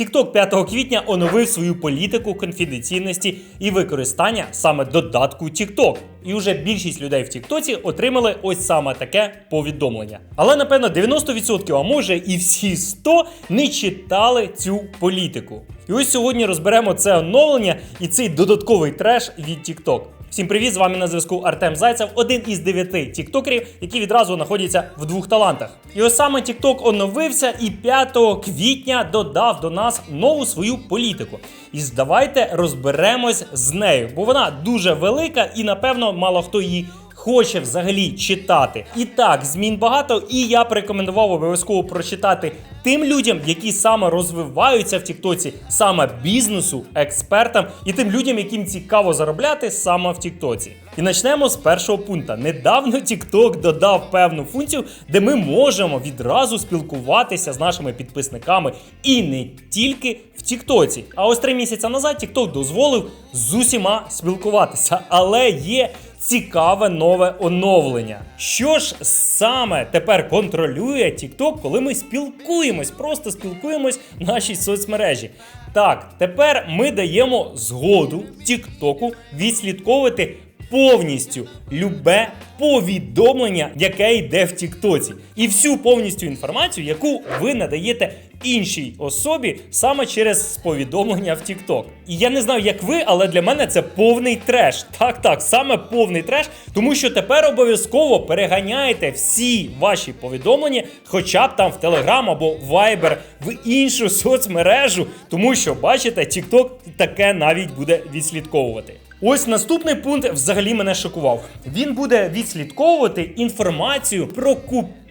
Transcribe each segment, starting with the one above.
TikTok 5 квітня оновив свою політику конфіденційності і використання саме додатку TikTok. І вже більшість людей в Тіктоці отримали ось саме таке повідомлення. Але напевно 90%, а може і всі 100 не читали цю політику. І ось сьогодні розберемо це оновлення і цей додатковий треш від TikTok. Всім привіт! З вами на зв'язку Артем Зайцев, один із дев'яти тіктокерів, які відразу знаходяться в двох талантах. І ось саме TikTok оновився і 5 квітня додав до нас нову свою політику. І давайте розберемось з нею, бо вона дуже велика і напевно мало хто її. Хоче взагалі читати. І так, змін багато, і я б рекомендував обов'язково прочитати тим людям, які саме розвиваються в Тіктоці, саме бізнесу, експертам, і тим людям, яким цікаво заробляти саме в Тіктоці. І почнемо з першого пункту. Недавно TikTok додав певну функцію, де ми можемо відразу спілкуватися з нашими підписниками і не тільки в Тіктоці. А ось три місяці назад TikTok дозволив з усіма спілкуватися, але є. Цікаве нове оновлення. Що ж саме тепер контролює TikTok, коли ми спілкуємось, просто спілкуємось в нашій соцмережі? Так, тепер ми даємо згоду TikTok відслідковувати повністю любе повідомлення, яке йде в Тіктоці, і всю повністю інформацію, яку ви надаєте іншій особі саме через повідомлення в TikTok. І я не знаю, як ви, але для мене це повний треш. Так, так, саме повний треш, тому що тепер обов'язково переганяєте всі ваші повідомлення, хоча б там в Telegram або Viber, в іншу соцмережу, тому що бачите, TikTok таке навіть буде відслідковувати. Ось наступний пункт взагалі мене шокував. Він буде відслідковувати інформацію про купівлю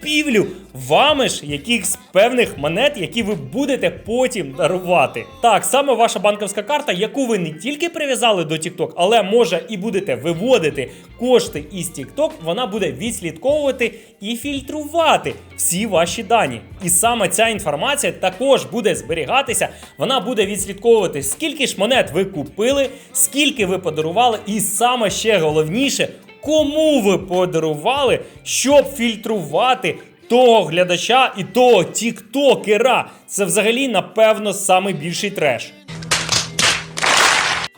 вами ж якихось певних монет, які ви будете потім дарувати. Так, саме ваша банківська карта, яку ви не тільки прив'язали до TikTok, але може і будете виводити кошти із TikTok, вона буде відслідковувати і фільтрувати всі ваші дані. І саме ця інформація також буде зберігатися. Вона буде відслідковувати, скільки ж монет ви купили, скільки ви подарували, і саме ще головніше. Кому ви подарували, щоб фільтрувати того глядача і того тіктокера? Це взагалі, напевно, найбільший треш.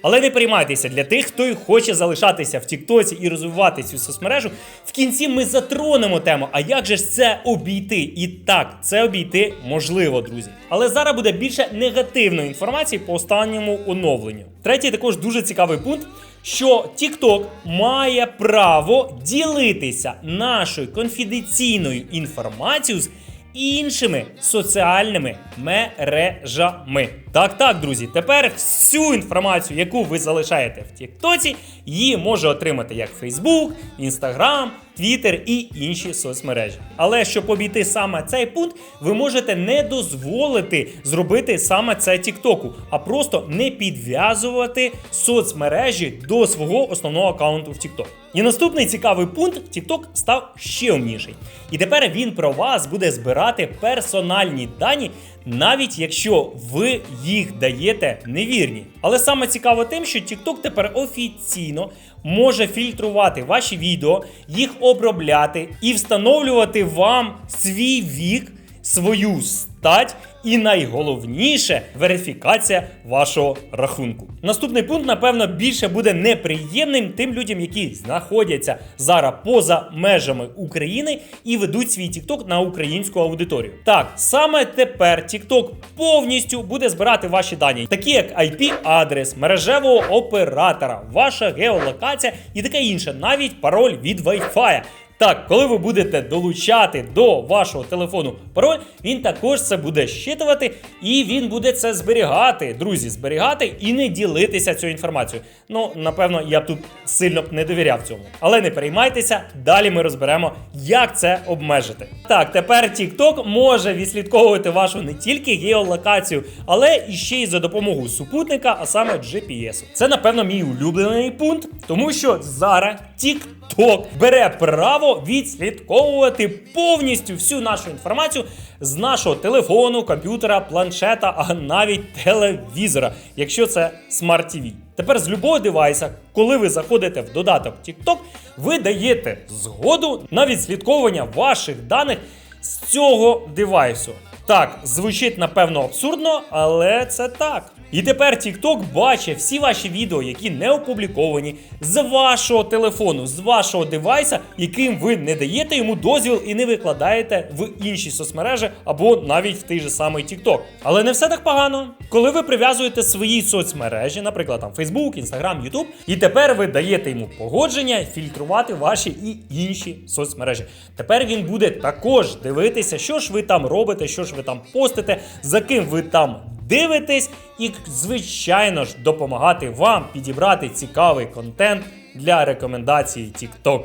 Але не переймайтеся для тих, хто хоче залишатися в Тіктоці і розвивати цю соцмережу. В кінці ми затронемо тему. А як же ж це обійти? І так, це обійти можливо, друзі. Але зараз буде більше негативної інформації по останньому оновленню. Третій також дуже цікавий пункт. Що TikTok має право ділитися нашою конфіденційною інформацією з іншими соціальними мережами. Так, так, друзі, тепер всю інформацію, яку ви залишаєте в Тіктоці, її може отримати як Facebook, Instagram, Twitter і інші соцмережі. Але щоб обійти саме цей пункт, ви можете не дозволити зробити саме це Тіктоку, а просто не підв'язувати соцмережі до свого основного аккаунту в TikTok. І наступний цікавий пункт: TikTok став ще умніший. І тепер він про вас буде збирати персональні дані, навіть якщо ви їх даєте невірні. Але саме цікаво тим, що TikTok тепер офіційно може фільтрувати ваші відео, їх обробляти і встановлювати вам свій вік, свою стать і найголовніше верифікація вашого рахунку. Наступний пункт, напевно, більше буде неприємним тим людям, які знаходяться зараз поза межами України і ведуть свій TikTok на українську аудиторію. Так, саме тепер TikTok повністю буде збирати ваші дані, такі як IP-адрес, мережевого оператора, ваша геолокація і таке інше, навіть пароль від Wi-Fi. Так, коли ви будете долучати до вашого телефону пароль, він також це буде щитувати і він буде це зберігати, друзі, зберігати і не ділитися цією інформацією. Ну, напевно, я тут сильно б не довіряв цьому. Але не переймайтеся, далі ми розберемо, як це обмежити. Так, тепер TikTok може відслідковувати вашу не тільки геолокацію, але і ще й за допомогою супутника, а саме GPS. Це, напевно, мій улюблений пункт, тому що зараз TikTok TikTok бере право відслідковувати повністю всю нашу інформацію з нашого телефону, комп'ютера, планшета, а навіть телевізора, якщо це Smart TV. Тепер з любого девайса, коли ви заходите в додаток TikTok, ви даєте згоду на відслідковування ваших даних з цього девайсу. Так, звучить напевно абсурдно, але це так. І тепер TikTok бачить всі ваші відео, які не опубліковані з вашого телефону, з вашого девайса, яким ви не даєте йому дозвіл і не викладаєте в інші соцмережі або навіть в той же самий TikTok. Але не все так погано. Коли ви прив'язуєте свої соцмережі, наприклад, там Facebook, Instagram, YouTube, і тепер ви даєте йому погодження фільтрувати ваші і інші соцмережі. Тепер він буде також дивитися, що ж ви там робите, що ж ви там постите, за ким ви там дивитесь, і, звичайно ж, допомагати вам підібрати цікавий контент для рекомендації TikTok.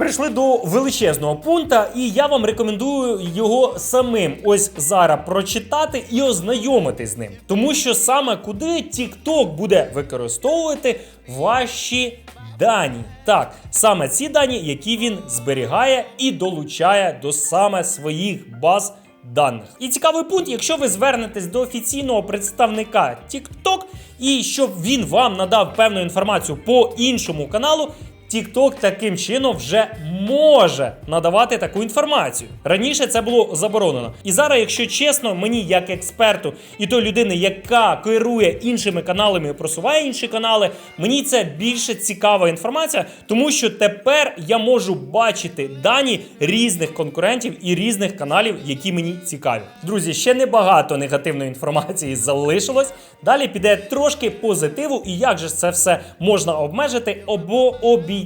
Прийшли до величезного пункта, і я вам рекомендую його самим ось зараз прочитати і ознайомитись з ним. Тому що саме куди TikTok буде використовувати ваші дані. Так, саме ці дані, які він зберігає і долучає до саме своїх баз даних. І цікавий пункт, якщо ви звернетесь до офіційного представника TikTok, і щоб він вам надав певну інформацію по іншому каналу. TikTok таким чином вже може надавати таку інформацію. Раніше це було заборонено. І зараз, якщо чесно, мені як експерту і той людини, яка керує іншими каналами і просуває інші канали, мені це більше цікава інформація, тому що тепер я можу бачити дані різних конкурентів і різних каналів, які мені цікаві. Друзі, ще небагато негативної інформації залишилось. Далі піде трошки позитиву, і як же це все можна обмежити або обійти.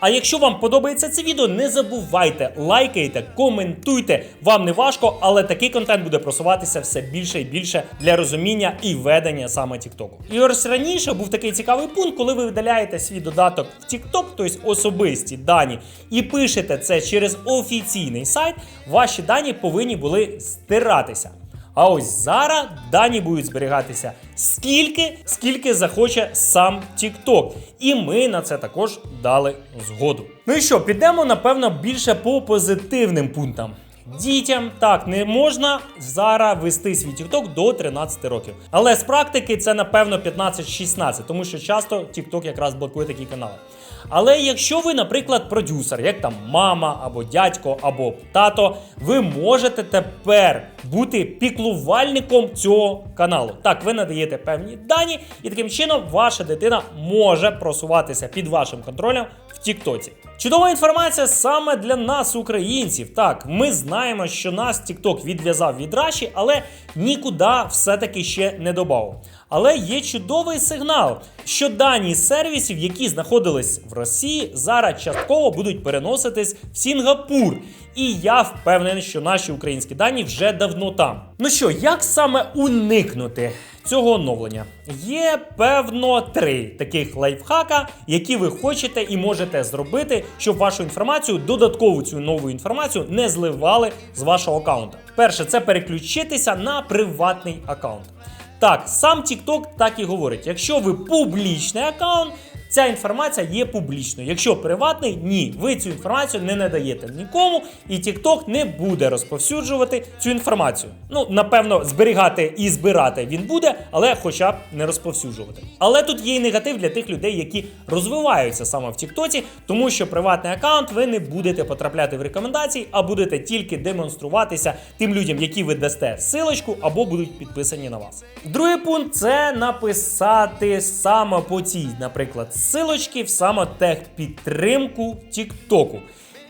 А якщо вам подобається це відео, не забувайте лайкайте, коментуйте. Вам не важко, але такий контент буде просуватися все більше і більше для розуміння і ведення саме Тіктоку. І ось раніше був такий цікавий пункт, коли ви видаляєте свій додаток в TikTok, тобто особисті дані, і пишете це через офіційний сайт, ваші дані повинні були стиратися. А ось зараз дані будуть зберігатися скільки, скільки захоче сам TikTok. І ми на це також дали згоду. Ну і що, підемо, напевно, більше по позитивним пунктам. Дітям так не можна зараз вести свій TikTok до 13 років. Але з практики це напевно 15-16, тому що часто TikTok якраз блокує такі канали. Але якщо ви, наприклад, продюсер, як там мама або дядько, або тато, ви можете тепер бути піклувальником цього каналу. Так, ви надаєте певні дані, і таким чином ваша дитина може просуватися під вашим контролем в Тіктоці. Чудова інформація саме для нас, українців. Так, ми знаємо, що нас TikTok відв'язав від Раші, але нікуди все-таки ще не додав. Але є чудовий сигнал, що дані сервісів, які знаходились в Росії, зараз частково будуть переноситись в Сінгапур. І я впевнений, що наші українські дані вже давно там. Ну що, як саме уникнути цього оновлення? Є певно три таких лайфхака, які ви хочете і можете зробити, щоб вашу інформацію, додаткову цю нову інформацію, не зливали з вашого аккаунта. Перше, це переключитися на приватний аккаунт. Так, сам TikTok так і говорить: якщо ви публічний аккаунт, ця інформація є публічною. Якщо приватний, ні, ви цю інформацію не надаєте нікому, і TikTok не буде розповсюджувати цю інформацію. Ну, напевно, зберігати і збирати він буде, але хоча б не розповсюджувати. Але тут є і негатив для тих людей, які розвиваються саме в Тіктоці, тому що приватний аккаунт ви не будете потрапляти в рекомендації, а будете тільки демонструватися тим людям, які ви дасте силочку або будуть підписані на вас. Другий пункт це написати саме по цій, наприклад, силочки в самотехпідтримку Тіктоку.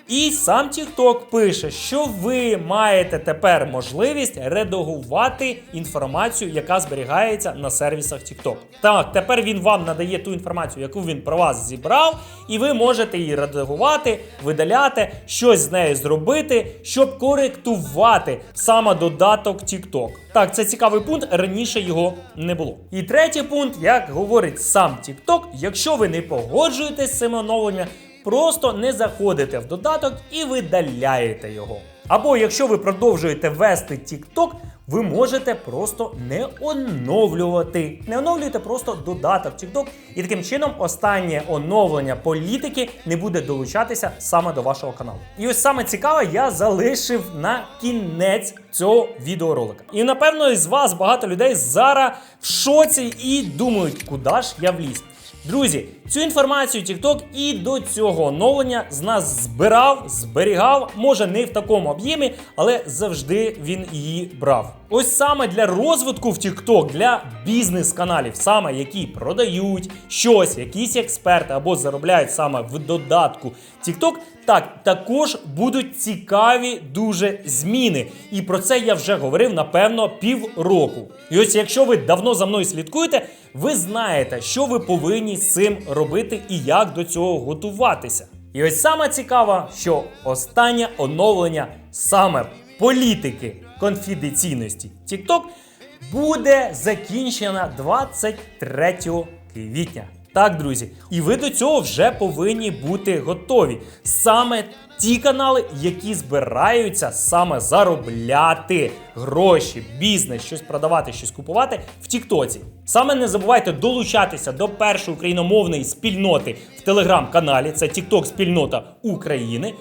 І сам TikTok пише, що ви маєте тепер можливість редагувати інформацію, яка зберігається на сервісах TikTok. Так, тепер він вам надає ту інформацію, яку він про вас зібрав, і ви можете її редагувати, видаляти, щось з нею зробити, щоб коректувати саме додаток TikTok. Так, це цікавий пункт. Раніше його не було. І третій пункт, як говорить сам TikTok, якщо ви не погоджуєтесь з цим оновленням, просто не заходите в додаток і видаляєте його. Або якщо ви продовжуєте вести TikTok, ви можете просто не оновлювати. Не оновлюйте просто додаток TikTok, і таким чином останнє оновлення політики не буде долучатися саме до вашого каналу. І ось саме цікаве, я залишив на кінець цього відеоролика. І напевно із вас багато людей зараз в шоці і думають, куди ж я вліз. Друзі, цю інформацію TikTok і до цього оновлення з нас збирав, зберігав, може не в такому об'ємі, але завжди він її брав. Ось саме для розвитку в TikTok, для бізнес-каналів, саме які продають щось, якісь експерти або заробляють саме в додатку TikTok, так також будуть цікаві дуже зміни. І про це я вже говорив напевно півроку. І ось якщо ви давно за мною слідкуєте, ви знаєте, що ви повинні з цим робити і як до цього готуватися. І ось саме цікаво, що останнє оновлення саме політики конфіденційності TikTok буде закінчена 23 квітня. Так, друзі, і ви до цього вже повинні бути готові. Саме ті канали, які збираються саме заробляти гроші, бізнес, щось продавати, щось купувати в Тіктоці. Саме не забувайте долучатися до першої україномовної спільноти в телеграм-каналі. Це Тікток спільнота України.